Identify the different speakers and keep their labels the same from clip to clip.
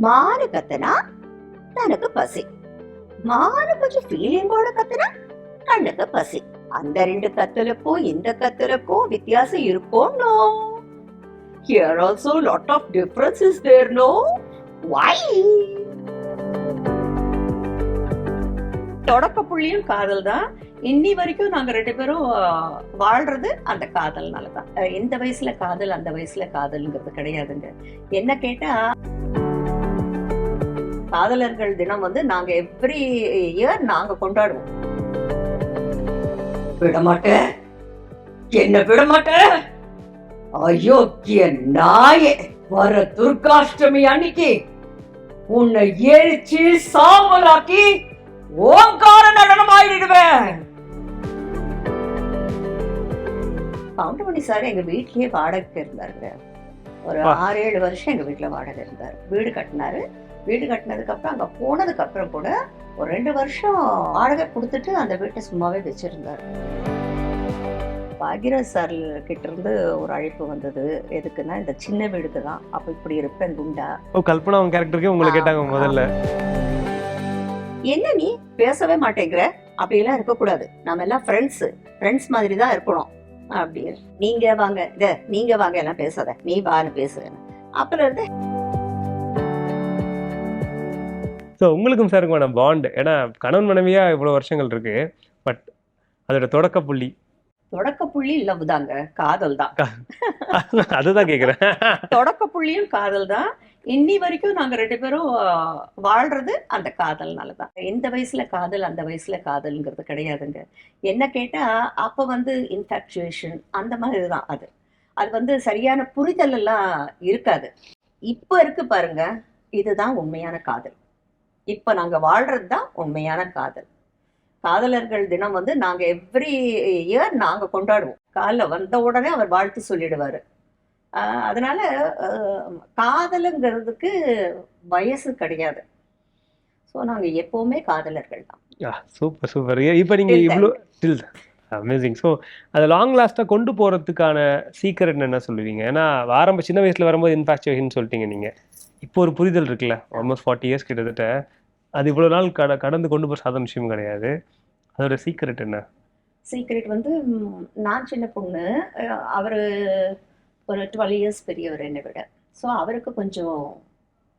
Speaker 1: மானு கத்தனா தனக்கு பசி. மானு கொஞ்சம் ஃபீலிங்கோட கத்துனா? கண்ணுக்கு பசி. அந்த ரெண்டு கத்தலுக்கும் இந்த கத்தலுக்கும் வித்தியாசம் இருக்கும் no here also lot of difference is there no why தொடக்க புள்ளியும் காதல் தான் இன்னி வரைக்கும் நாங்க ரெண்டு பேரும் வாழ்றது அந்த காதல்னால தான் இந்த வயசுல காதல் அந்த வயசுல காதல்ங்கிறது கிடையாதுங்க. என்ன கேட்டா காதலர்கள் தினம் வந்து நாங்க எவ்ரி இயர் நாங்க கொண்டாடுவோம். விட மாட்டேன் என்ன விட மாட்டேன் அயோக்கிய நாயே வர துர்காஷ்டமி அன்னைக்கு உன்னை எரிச்சு சாம்பலாக்கி ஓங்கார நடனம் ஆயிடுவேன் கவுண்டமணி சார் எங்க வீட்லயே வாடகைக்கு இருந்தாருங்க. ஒரு. ஆறு ஏழு வருஷம் எங்க வீட்ல வாடகை இருந்தார். வீடு கட்டினாரு. வீடு கட்டினதுக்கு அப்புறம் அங்க போனதுக்கு அப்புறம் கூட ஒரு ரெண்டு வருஷம் வாடகை கொடுத்துட்டு அந்த வீட்டை சும்மாவே வச்சிருந்தாரு. பாகிராஜ் சார் கிட்ட இருந்து ஒரு அழைப்பு வந்தது. எதுக்குன்னா இந்த சின்ன வீடுக்கு தான். அப்ப இப்படி இருப்பேன் குண்டா
Speaker 2: ஓ கல்பனா அவங்க கேரக்டருக்கு உங்களை கேட்டாங்க முதல்ல.
Speaker 1: என்ன நீ? பேசவே மாட்டேங்கிற. அப்படியெல்லாம் இருக்கக்கூடாது. நம்ம எல்லாம் ஃப்ரெண்ட்ஸ் ஃப்ரெண்ட்ஸ் மாதிரி தான் இருக்கணும். அப்படி நீங்க வாங்க. இத நீங்க வாங்க. எல்லாம் பேசாத. நீ வான்னு பேசு அப்புறம் இருந்து
Speaker 2: ஸோ உங்களுக்கும் சாருக்குமான பாண்ட் ஏன்னா கணவன் மனைவியா இவ்வளவு வருஷங்கள் இருக்கு. பட் அதோட தொடக்க புள்ளி.
Speaker 1: தொடக்க புள்ளி லவ் தாங்க. காதல் தான்.
Speaker 2: அதுதான் கேக்குறேன்.
Speaker 1: தொடக்க புள்ளியும் காதல் தான். இன்னி வரைக்கும் நாங்க ரெண்டு பேரும் வாழ்றது அந்த காதல்னால தான். இந்த வயசுல காதல் அந்த வயசுல காதல்ங்கிறது கிடையாதுங்க. என்ன கேட்டா அப்ப வந்து இன்ஃபாக்சுவேஷன் அந்த மாதிரி தான் அது. அது வந்து சரியான புரிதல் எல்லாம் இருக்காது. இப்ப இருக்கு பாருங்க இதுதான் உண்மையான காதல். இப்ப நாங்க வாழ்றது தான் உண்மையான காதல். காதலர்கள் தினம் வந்து நாங்க எவ்ரி இயர் நாங்க கொண்டாடுவோம். காலைல வந்த உடனே அவர் வாழ்த்து சொல்லிடுவாரு. அதனால காதலுங்கிறதுக்கு வயசு கிடையாது. ஸோ நாங்க எப்பவுமே காதலர்கள் தான்.
Speaker 2: சூப்பர் சூப்பர் இப்போ நீங்க
Speaker 1: Till
Speaker 2: இவ்வளோ ஸ்டில் அமேசிங் ஸோ அதை லாங் லாஸ்ட்டாக கொண்டு போகிறதுக்கான சீக்கிரம் என்ன சொல்லுவீங்க? ஏன்னா ஆரம்ப சின்ன வயசில் வரும்போது இன்ஃபாக்சுவேஷன் சொல்லிட்டீங்க நீங்கள் இப்போ ஒரு புரிதல் இருக்குல்ல? ஆல்மோஸ்ட் ஃபார்ட்டி இயர்ஸ் கிட்டத்தட்ட. அது இவ்வளோ நாள் கட கடந்து கொண்டு போகிற சாதாரண விஷயம் கிடையாது. அதோட சீக்ரெட் என்ன?
Speaker 1: சீக்ரெட் வந்து நான் சின்ன பொண்ணு. அவர் ஒரு டுவெல் இயர்ஸ் பெரியவர் என்னை விட. ஸோ அவருக்கு கொஞ்சம்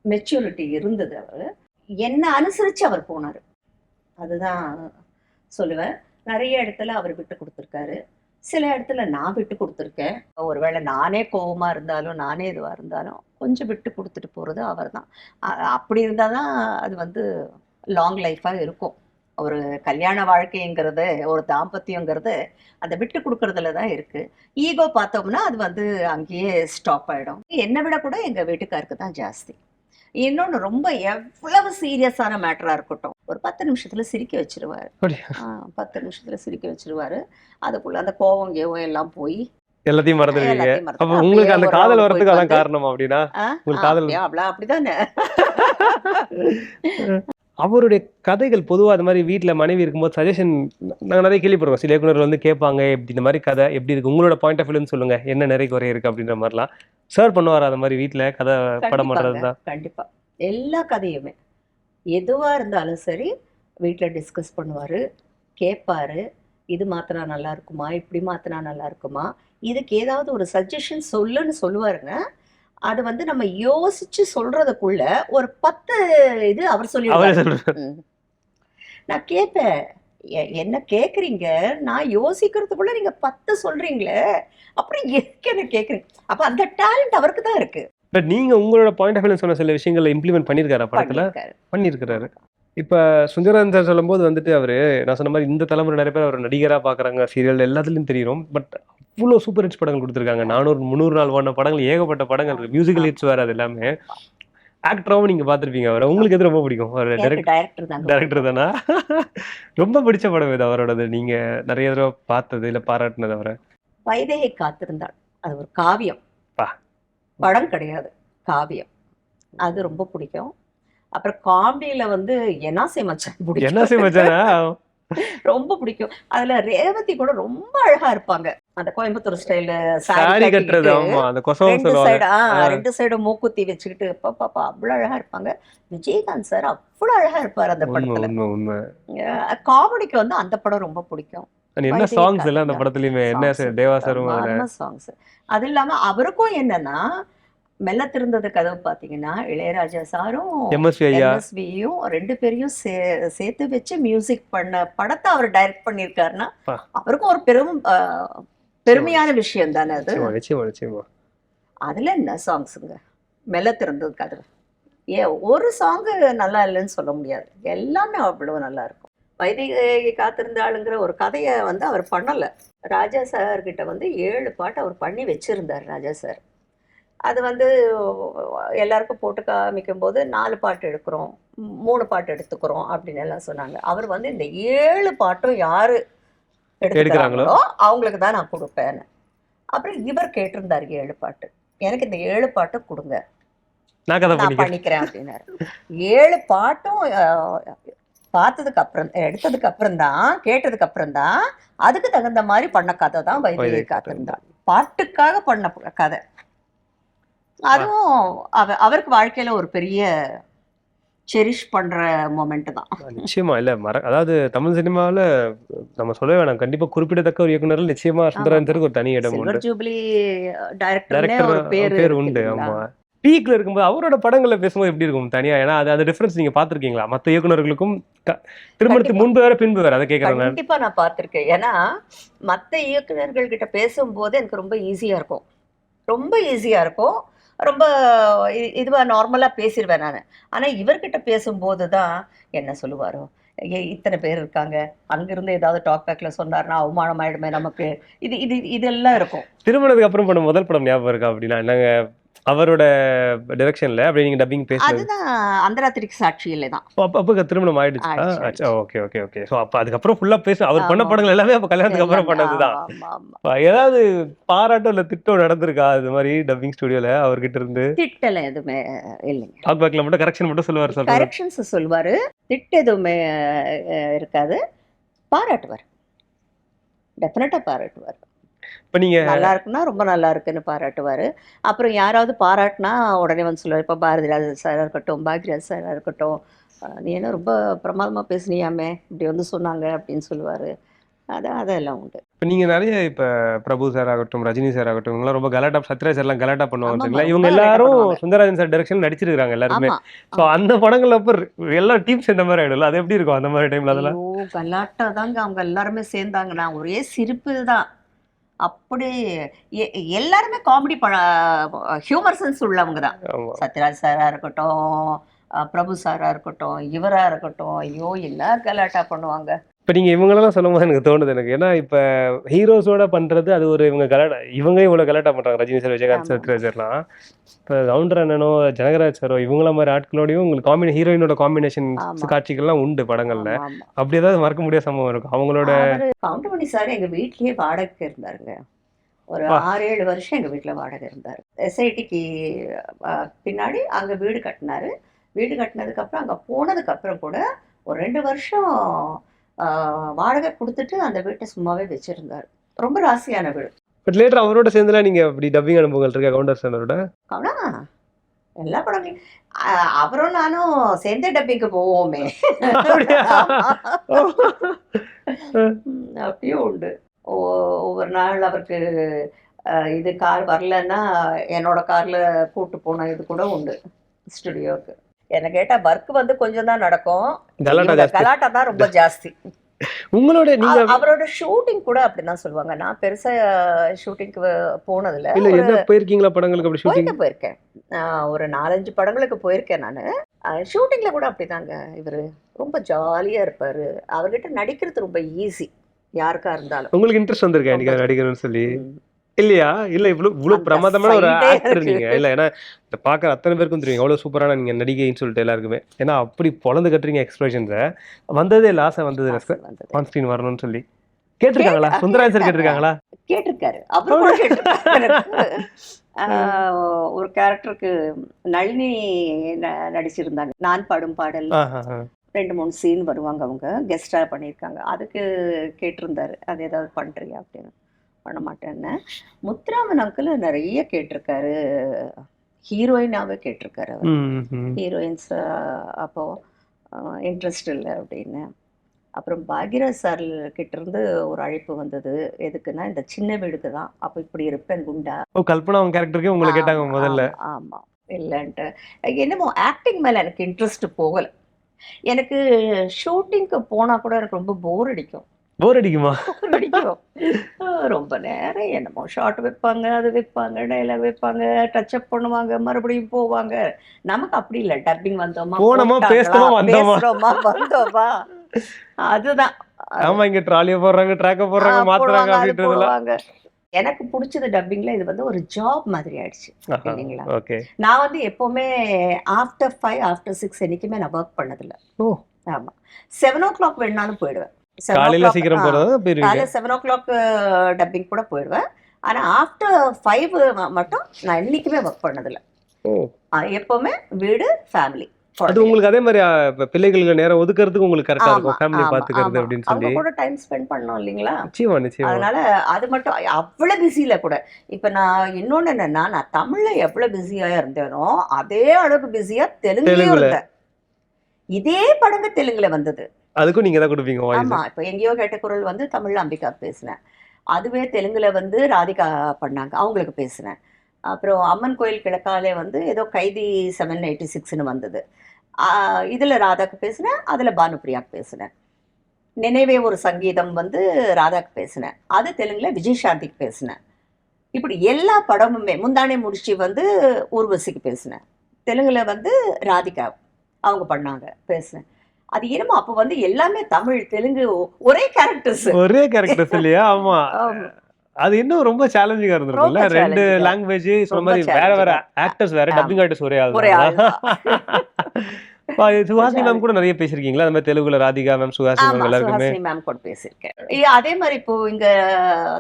Speaker 1: மெச்சூரிட்டி இருந்தது அவர். என்ன அனுசரித்து அவர் போனார். அதுதான் சொல்லுவேன். நிறைய இடத்துல அவர் விட்டு கொடுத்துருக்காரு. சில இடத்துல நான் விட்டு கொடுத்துருக்கேன். ஒருவேளை நானே கோபமாக இருந்தாலும் நானே இதுவாக இருந்தாலும் கொஞ்சம் விட்டு கொடுத்துட்டு போகிறது அவர் தான் அப்படி இருந்தால் தான் அது வந்து லாங் லைஃப்பாக இருக்கும். ஒரு கல்யாண வாழ்க்கைங்கிறது ஒரு தாம்பத்தியங்கிறது அந்த விட்டு கொடுக்கறதுல தான் இருக்கு. ஈகோ பார்த்தோம்னா அது வந்து அங்கேயே ஸ்டாப் ஆயிடும். என்னை விட கூட எங்கள் வீட்டுக்காருக்கு தான் ஜாஸ்தி. இன்னொன்று ரொம்ப எவ்வளவு சீரியஸான மேட்டராக இருக்கட்டும். ஒரு பத்து நிமிஷத்துல சிரிக்க வச்சிருவாரு. பத்து நிமிஷத்துல சிரிக்க வச்சிருவாரு. அதுக்குள்ள அந்த கோவம் கேவம் எல்லாம் போய்
Speaker 2: எல்லாத்தையும் மறந்துடுவீங்க. அப்போ உங்களுக்கு அந்த காதல் வரதுக்கு அதான் காரணம் அப்படின்னா? உங்களுக்கு காதல்
Speaker 1: அப்படிதானே
Speaker 2: அவருடைய கதைகள் பொதுவாக அது மாதிரி வீட்டில் மனைவி இருக்கும்போது சஜஷன் நாங்கள் நிறைய கேள்விப்படுறோம் சில இயக்குனர் வந்து கேட்பாங்க இப்படி இந்த மாதிரி கதை எப்படி இருக்கு? உங்களோட பாயிண்ட் ஆஃப் வியூன்னு சொல்லுங்க. என்ன நிறைய குறை இருக்கு அப்படின்ற மாதிரிலாம். சார் பண்ணுவார் அந்த மாதிரி வீட்டில் கதை படம் பண்ணுறது தான்
Speaker 1: கண்டிப்பா. எல்லா கதையுமே. எதுவா இருந்தாலும் சரி வீட்ல டிஸ்கஸ் பண்ணுவாரு கேட்பாரு இது மாத்தினா நல்லா இருக்குமா இப்படி மாத்தினா நல்லா இருக்குமா இதுக்கு ஏதாவது ஒரு சஜஷன் சொல்லுன்னு சொல்லுவாருங்க. அது வந்து நம்ம யோசிச்சு சொல்றதுக்குள்ள ஒரு பத்து இது அவர் ம். நான் கேட்பேன் என்ன கேக்குறீங்க? நான் யோசிக்கிறதுக்குள்ள நீங்க பத்து சொல்றீங்களே அப்புறம் எதுக்கு என்ன கேக்குறீங்க? அப்ப அந்த டேலண்ட் அவருக்கு தான் இருக்கு.
Speaker 2: பட் நீங்க உங்களோட பாயிண்ட் ஆஃப் வியூ சொன்ன சில விஷயங்களை இம்ப்ளிமெண்ட் பண்ணியிருக்காரா படத்துல. பண்ணியிருக்கிறாரு. இப்போ சுந்தரன் சார் சொல்லும்போது வந்துட்டு அவரு நான் சொன்ன மாதிரி இந்த தலைமுறை நிறைய பேர் அவர் நடிகரா பார்க்குறாங்க சீரியல் எல்லாத்துலயும் தெரியும். பட் அவ்வளோ சூப்பர் ஹிட்ஸ் படங்கள் கொடுத்துருக்காங்க. நானூறு முந்நூறு நாள் ஓடின படங்கள் ஏகப்பட்ட படங்கள் மியூசிக்கல் ஹிட்ஸ் வேற அது எல்லாமே. ஆக்டராகவும் நீங்க பார்த்துருப்பீங்க அவரை. உங்களுக்கு எது ரொம்ப பிடிக்கும்? அவர்
Speaker 1: டைரக்டர்
Speaker 2: தானா? ரொம்ப பிடிச்ச படம் இது அவரோடது. நீங்க நிறைய தடவை பார்த்தது இல்ல பாராட்டினது அவரை.
Speaker 1: வைதேகி காத்திருந்தாள். அது ஒரு காவியம். படம் கிடையாது காவியம். அது ரொம்ப பிடிக்கும். அப்புறம் காமெடியில வந்து என்னாசை மச்சான்
Speaker 2: என்ன
Speaker 1: பிடிக்கும்
Speaker 2: மச்சானா?
Speaker 1: ரொம்ப பிடிக்கும். அதுல ரேவதி கூட ரொம்ப அழகா இருப்பாங்க. அந்த கோயம்புத்தூர் ஸ்டைல
Speaker 2: சாரி கட்டுறது ஆமா அந்த கொசவம்
Speaker 1: ரெண்டு சைடு. ரெண்டு சைடு மூக்குத்தி வச்சுக்கிட்டு பாப்பா அவ்வளவு அழகா இருப்பாங்க. விஜயகாந்த் சார் அவ்வளவு அழகா இருப்பார் அந்த படத்துல. காமெடிக்கு வந்து அந்த படம் ரொம்ப பிடிக்கும்.
Speaker 2: என்ன சாங்ஸ் எல்லாம் அந்த. படத்துலயுமே? என்ன தேவா சாரும்
Speaker 1: songs. அது இல்லாம அவருக்கும் என்னன்னா மெல்ல திருந்தது கதவு பாத்தீங்கன்னா இளையராஜா சாரும் எம்எஸ்வியும் ரெண்டு பேரையும் சே- சேர்த்து வச்சு மியூசிக் பண்ண படத்தை அவர் டைரக்ட் பண்ணியிருக்காருன்னா
Speaker 2: பா.
Speaker 1: அவருக்கும் ஒரு பெரும் பெருமையான விஷயம் தானே அது. அதுல என்ன சாங்ஸுங்க மெல்ல திறந்தது கதவு. ஏ ஒரு சாங்கு நல்லா இல்லைன்னு சொல்ல முடியாது. எல்லாமே அவ்வளவு நல்லா இருக்கும். வைதிகை காத்திருந்தாளுங்கிற ஒரு கதையை வந்து அவர் பண்ணல. ராஜா சார் கிட்ட வந்து ஏழு பாட்டு அவர் பண்ணி வச்சிருந்தார் ராஜா சார். அது வந்து எல்லாருக்கும் போட்டு காமிக்கும் போது நாலு பாட்டு எடுக்கிறோம் மூணு பாட்டு எடுத்துக்கிறோம் அப்படின்னு எல்லாம் சொன்னாங்க. அவர் வந்து இந்த ஏழு பாட்டும் யாரு
Speaker 2: எடுக்கறாங்களோ?
Speaker 1: அவங்களுக்கு தான் நான் கொடுப்பேன்னு அப்புறம் இவர் கேட்டிருந்தார் ஏழு பாட்டு. எனக்கு இந்த ஏழு பாட்டு கொடுங்க.
Speaker 2: நான் பண்ணிக்கிறேன்.
Speaker 1: அப்படின்னாரு. ஏழு பாட்டும் பார்த்ததுக்கு அப்புறம் எடுத்ததுக்கு அப்புறம் தான் கேட்டதுக்கு அப்புறம் தான் அதுக்கு தகுந்த மாதிரி பண்ண கதை தான்
Speaker 2: வைதிகை
Speaker 1: காத்திருந்தான் பாட்டுக்காக பண்ண கதை. அதுவும் அவ அவருக்கு வாழ்க்கையில ஒரு பெரிய செரிஷ் பண்ற மொமெண்ட் தான்.
Speaker 2: நிச்சயமா. இல்ல மற அதாவது தமிழ் சினிமாவுல நம்ம சொல்லவே வேணாம். கண்டிப்பா குறிப்பிடத்தக்க ஒரு இயக்குனர் நிச்சயமா சுந்தராஜனுக்கு ஒரு தனி இடம் உண்டு.
Speaker 1: டைரக்டர்னே
Speaker 2: டைரக்டர்
Speaker 1: பேர்
Speaker 2: உண்டு? ஆமா. பீக்ல இருக்கும்போது அவரோட படங்கள்ல பேசும்போது எப்படி இருக்கும் தனியா? ஏன்னா அது அந்த டிஃபரன்ஸ் நீங்க பாத்திருக்கீங்களா மத்த இயக்குனர்களுக்கும் க- திருமணத்துக்கு. முன்பு வேற பின்பு வேற அதை கேக்குறேன் நான்
Speaker 1: கண்டிப்பா நான் பார்த்திருக்கேன். ஏன்னா மத்த இயக்குனர்கள் கிட்ட பேசும்போது எனக்கு ரொம்ப ஈஸியா இருக்கும். ரொம்ப ஈஸியா இருக்கும். ரொம்ப இதுவா நார்மலா பேசிடுவேன் நான். ஆனா இவர்கிட்ட பேசும்போது தான் என்ன சொல்லுவாரோ? ஏ இத்தனை பேர் இருக்காங்க. அங்கிருந்து ஏதாவது டாக் பேக்ல சொன்னார்னா அவமானம் ஆயிடுமே நமக்கு. இது இது இதெல்லாம் இருக்கும்.
Speaker 2: திருமணத்துக்கு அப்புறம் பண்ண முதல் படம் ஞாபகம் இருக்கா அப்படின்னா நாங்க அவரோட டைரக்ஷன்ல அப்படி நீங்க டப்பிங் பேசுனது
Speaker 1: அதுதான் அந்தராத்திரிக்கு சாட்சியிலே தான்.
Speaker 2: அப்ப அப்ப திருமணம் ஆயிடுச்சு. Okay okay okay. சோ அப்ப அதுக்கப்புறம் ஃபுல்லா பேச அவர் பண்ண. படங்கள் எல்லாமே அப்ப கல்யாணத்துக்கு அப்புறம் பண்ணதுதான்
Speaker 1: ஆமா, ஆமா.
Speaker 2: அப்ப ஏதாவது பாராட்டம் இல்ல திட்டம் நடந்திருக்கா இது மாதிரி டப்பிங் ஸ்டுடியோல அவர்கிட்ட இருந்து?
Speaker 1: திட்டல எதுவுமே இல்லைங்க.
Speaker 2: டாக் பேக்ல மட்டும் கரெக்ஷன் மட்டும் சொல்லுவார் சொல்றாரு.
Speaker 1: கரெக்ஷன்ஸ் சொல்வாரு திட்டு எதுவுமே இருக்காது. பாராட்டுவார். டெஃபினட்டா பாராட்டுவார்.
Speaker 2: இப்ப நீங்க
Speaker 1: நல்லா இருக்குன்னா ரொம்ப நல்லா இருக்குன்னு பாராட்டுவாரு. அப்புறம் யாராவது பாராட்டினா உடனே வந்து சொல்லுவார் இப்போ பாரதிராஜ சாரா இருக்கட்டும் பாக்யராஜ் சாரா இருக்கட்டும் நீ என்ன ரொம்ப பிரமாதமா பேசுனியாமே இப்படி வந்து சொன்னாங்க அப்படின்னு சொல்லுவாரு. அதான் அதெல்லாம் உண்டு.
Speaker 2: இப்ப நீங்க நிறைய இப்ப பிரபு சார் ஆகட்டும் ரஜினி சார் ஆகட்டும் இவங்கலாம் ரொம்ப கலாட்டா சத்யராஜ் சார் எல்லாம் கலாட்டா பண்ணுவாங்க இவங்க எல்லாரும். சுந்தரராஜன் சார் டைரக்ஷன் நடிச்சிருக்காங்க எல்லாருமே. சோ அந்த படங்கள்ல அப்ப எல்லாம் டீம் சேர்ந்த மாதிரி ஆயிடும்ல? அது எப்படி இருக்கும் அந்த மாதிரி டைம்ல அதெல்லாம்?
Speaker 1: கலாட்டா தாங்க அவங்க எல்லாருமே சேர்ந்தாங்கன்னா ஒரே சிரிப்பு தான். அப்படி எல்லாருமே காமெடி ஹியூமர் சென்ஸ் உள்ளவங்க தான். சத்யராஜ் சாரா இருக்கட்டும் பிரபு சாரா இருக்கட்டும் இவரா இருக்கட்டும் ஐயோ என்ன கலாட்டா பண்ணுவாங்க.
Speaker 2: இப்ப நீங்க இவங்களெல்லாம் சொல்லும் போது எனக்கு தோணுது எனக்கு. ஏன்னா இப்ப ஹீரோஸோட பண்றது அது ஒரு இவங்க கலாட்டா இவங்க இவ்வளவு கலாட்டா பண்றாங்க. ரஜினி சார் விஜயகாந்த் சார் சார்லாம். இப்ப கவுண்டர் அண்ணனோ ஜனகராஜ் சாரோ இவங்கள மாதிரி ஆட்களோடயும் உங்களுக்கு காம்பினே ஹீரோயினோட காம்பினேஷன். காட்சிகள்லாம் உண்டு படங்கள்ல. அப்படி ஏதாவது மறக்க முடியாத சம்பவம் இருக்கும். அவங்களோட
Speaker 1: கவுண்டமணி சார் எங்க வீட்லயே வாடகைக்கு இருந்தாருங்க. ஒரு. ஆறு ஏழு வருஷம் எங்க வீட்ல வாடகை இருந்தாரு. எஸ்ஐடிக்கு பின்னாடி அங்க வீடு கட்டினாரு. வீடு கட்டினதுக்கு அப்புறம் அங்க போனதுக்கு அப்புறம் கூட ஒரு ரெண்டு வருஷம் வாடகை கொடுத்துட்டு அந்த வீட்டை சும்மாவே வச்சிருந்தாரு. ரொம்ப ராசியான வீடு
Speaker 2: பட் லேட்டர் அவரோட சேர்ந்துலாம் நீங்க அப்படி டப்பிங் அனுபவங்கள் இருக்கா கவுண்டர் சாரோட
Speaker 1: ஆனா எல்லா படங்களையும். அவரும் நானும் சேர்ந்தே டப்பிங்க்கு போவோமே. அப்படியும் உண்டு. ஒவ்வொரு நாள் அவருக்கு இது கார் வரலன்னா என்னோட கார்ல கூட்டு போன இது கூட உண்டு ஸ்டுடியோக்கு என்ன கேட்டா ஒர்க் வந்து கொஞ்சம் தான் நடக்கும்.
Speaker 2: கலாட்டா
Speaker 1: தான் ரொம்ப ஜாஸ்தி.
Speaker 2: உங்களோட நீங்க
Speaker 1: அவரோட ஷூட்டிங் கூட அப்படிதான் சொல்லுவாங்க. நான் பெருசா ஷூட்டிங்க்கு போனதுல
Speaker 2: இல்ல என்ன போயிருக்கீங்களா படங்களுக்கு அப்படி ஷூட்டிங்
Speaker 1: போயிருக்கேன் ஒரு நாலஞ்சு படங்களுக்கு போயிருக்கேன் நான். ஷூட்டிங்ல கூட அப்படிதாங்க இவரு. ரொம்ப ஜாலியா இருப்பாரு. அவர்கிட்ட நடிக்கிறது ரொம்ப ஈஸி யாருக்கா இருந்தாலும்.
Speaker 2: உங்களுக்கு இன்ட்ரெஸ்ட் வந்திருக்கா எனக்கு நடிகர்னு சொல்லி. இல்லையா? இல்ல இவ்வளவு இவ்வளவு பிரமாதமான ஒரு ஆக்டர். நீங்க. இல்ல ஏன்னா இந்த பாக்குற அத்தனை பேருக்கும் தெரியும் எவ்வளவு சூப்பரான நீங்க நடிகைன்னு சொல்லிட்டு எல்லாருக்குமே. ஏன்னா அப்படி பொழந்து கட்டுறீங்க எக்ஸ்பிரஷன்ஸ வந்ததே இல்ல ஆசை வந்தது. ஆன் ஸ்கிரீன் வரணும்னு சொல்லி. கேட்டிருக்காங்களா?
Speaker 1: கேட்டா-
Speaker 2: சுந்தராஜ் சார் கேட்டிருக்காங்களா?
Speaker 1: கேட்டிருக்காரு. அப்புறம் ஒரு கேரக்டருக்கு நளினி நடிச்சிருந்தாங்க. நான் பாடும் பாடல். ரெண்டு மூணு சீன் வருவாங்க அவங்க. கெஸ்டாக பண்ணியிருக்காங்க. அதுக்கு கேட்டிருந்தாரு. அது ஏதாவது பண்ணுறியா அப்படின்னு. பண்ண மாட்டேன்னு முத்துராமன் அங்கிள் நிறைய கேட்டிருக்காரு. ஹீரோயினாவே கேட்டிருக்காரு அவர். ஹீரோயின்ஸ் அப்போ இன்ட்ரெஸ்ட் இல்லை அப்படின்னு. அப்புறம் பாக்யராஜ் சார் கிட்ட இருந்து ஒரு அழைப்பு வந்தது. எதுக்குன்னா இந்த சின்ன வீடுக்கு தான். அப்போ இப்படி இருப்பேன் குண்டா.
Speaker 2: கல்பனா அவங்க கேரக்டருக்கே உங்களை கேட்டாங்க முதல்ல.
Speaker 1: ஆமா இல்லைன்ட்டு. என்னமோ ஆக்டிங் மேல எனக்கு இன்ட்ரெஸ்ட் போகல. எனக்கு ஷூட்டிங்க்கு போனா கூட எனக்கு ரொம்ப போர் அடிக்கும்.
Speaker 2: போர் அடிக்குமா?
Speaker 1: ரொம்ப நேரம் என்னமோ ஷார்ட் வைப்பாங்க அது வைப்பாங்க டைலாக் வைப்பாங்க டச் அப் பண்ணுவாங்க மறுபடியும் போவாங்க. நமக்கு அப்படி இல்லை. டப்பிங் வந்தோமா
Speaker 2: போனோமா.
Speaker 1: பேசுறோமா வந்தோமா? அதுதான்.
Speaker 2: ஆமா இங்க ட்ராலிய போடுறாங்க ட்ராக்க போடுறாங்க மாத்துறாங்க அப்படின்றதுல.
Speaker 1: எனக்கு பிடிச்சது டப்பிங்ல இது வந்து ஒரு ஜாப் மாதிரி ஆயிடுச்சு இல்லைங்களா? நான் வந்து எப்போவுமே ஆஃப்டர் ஃபைவ் ஆஃப்டர் சிக்ஸ் என்னைக்குமே நான் ஒர்க் பண்ணதில்ல.
Speaker 2: ஓ.
Speaker 1: ஆமா. செவன் ஓ கிளாக் வேணாலும் போயிடுவேன்.
Speaker 2: காலையில சீக்கிரம் போறதா
Speaker 1: காலையில செவன் ஓ கிளாக் டப்பிங் கூட போயிடுவேன் ஆனா ஆஃப்டர் ஃபைவ் மட்டும் நான் என்னைக்குமே ஒர்க் பண்ணதில்ல. எப்பவுமே வீடு ஃபேமிலி
Speaker 2: அது உங்களுக்கு அதே மாதிரி பிள்ளைகளுக்கு நேரம் ஒதுக்குறதுக்கு உங்களுக்கு கரெக்டா இருக்கும். ஃபேமிலி பாத்துக்கிறது. அப்படின்னு சொல்லி.
Speaker 1: கூட டைம் ஸ்பெண்ட் பண்ணோம் இல்லைங்களா?
Speaker 2: நிச்சயமா நிச்சயமா.
Speaker 1: அதனால அது மட்டும் அவ்வளவு பிஸியில கூட. இப்ப நான் இன்னொன்னு என்னன்னா நான் தமிழ்ல எவ்வளவு பிஸியா இருந்தேனோ அதே அளவுக்கு பிஸியா தெலுங்குலயும்
Speaker 2: தெலுங்குல.
Speaker 1: இருந்தேன். இதே படங்க தெலுங்குல வந்தது.
Speaker 2: அதுக்கும் நீங்க தான் கொடுப்பீங்க
Speaker 1: ஆமா இப்ப எங்கேயோ கேட்ட குரல் வந்து தமிழ் அம்பிகா பேசினேன். அதுவே தெலுங்குல வந்து ராதிகா பண்ணாங்க அவங்களுக்கு பேசினேன். அப்புறம் அம்மன் கோயில் கிழக்காலே வந்து ஏதோ கைதி செவன் எயிட்டி சிக்ஸ்னு வந்தது. இதுல ராதாக்கு பேசினேன் அதுல பானுப்ரியாக்கு பேசினேன். நினைவே ஒரு சங்கீதம் வந்து ராதாக்கு பேசினேன். அது தெலுங்குல விஜய் சாந்திக்கு பேசினேன். இப்படி எல்லா படமுமே முந்தானே முடிச்சு வந்து ஊர்வசிக்கு பேசினேன். தெலுங்குல வந்து ராதிகா அவங்க பண்ணாங்க பேசினேன். அது என்னமோ அப்போ வந்து எல்லாமே தமிழ் தெலுங்கு ஒரே கேரக்டர்ஸ்
Speaker 2: ஒரே கேரக்டர்ஸ் இல்லையா? ஆமா. அது இன்னும் ரொம்ப சேலஞ்சிங்கா இருந்திருக்கும்ல? ரெண்டு. லாங்குவேஜ் சொன்ன மாதிரி வேற வேற. ஆக்டர்ஸ் வேற. டப்பிங் ஆர்டிஸ்ட் ஒரே ஆள் சுஹாசினி மேம் கூட நிறைய பேசிருக்கீங்களா அந்த மாதிரி தெலுங்குல ராதிகா மேம் சுஹாசினி மேம் எல்லாருக்குமே?
Speaker 1: மேம் கூட பேசியிருக்கேன். அதே மாதிரி இப்போ இங்க